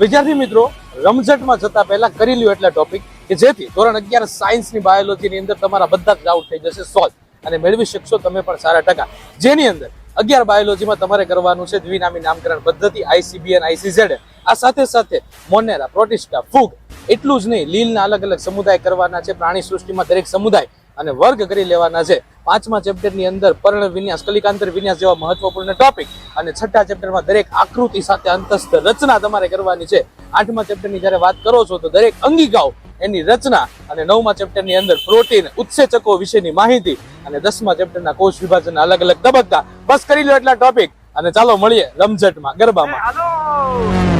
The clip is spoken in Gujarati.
વિદ્યાર્થી મિત્રો, રમઝટમાં જતા પહેલા કરી લ્યો એટલા ટોપિક કે જેથી ધોરણ અગિયાર સાયન્સની બાયોલોજીની અંદર તમારા બધા જ ડાઉટ થઈ જશે સોલ્વ અને મેળવી શકશો તમે પણ સારા ટકા. જેની અંદર અગિયાર બાયોલોજીમાં તમારે કરવાનું છે દ્વિનામી નામકરણ પદ્ધતિ આઈસીબી અને આઈસીઝેડ આ સાથે સાથે મોનેરા, પ્રોટિસ્ટા, ફૂગ, એટલું જ નહીં, લીલના અલગ અલગ સમુદાય કરવાના છે પ્રાણી સૃષ્ટિમાં દરેક સમુદાય અને વર્ગ કરી લેવાના છે. પાંચમા ચેપ્ટરની અંદર પર્ણ વિન્યાસ, કલિકાંતર વિન્યાસ જેવા મહત્વપૂર્ણ ટોપિક અને છઠ્ઠા ચેપ્ટરમાં દરેક આકૃતિ સાથે અંતસ્થ રચના તમારે કરવાની છે. આઠમા ચેપ્ટરની જ્યારે વાત કરો છો તો દરેક અંગિકાઓ એની રચના અને નવમા ચેપ્ટરની અંદર પ્રોટીન, ઉત્સેચકો વિશેની માહિતી અને દસમા ચેપ્ટરના કોષ વિભાજનના અલગ અલગ તબક્કા. બસ કરી લો એટલા ટોપિક અને ચાલો મળીએ રમઝટમાં, ગરબામાં.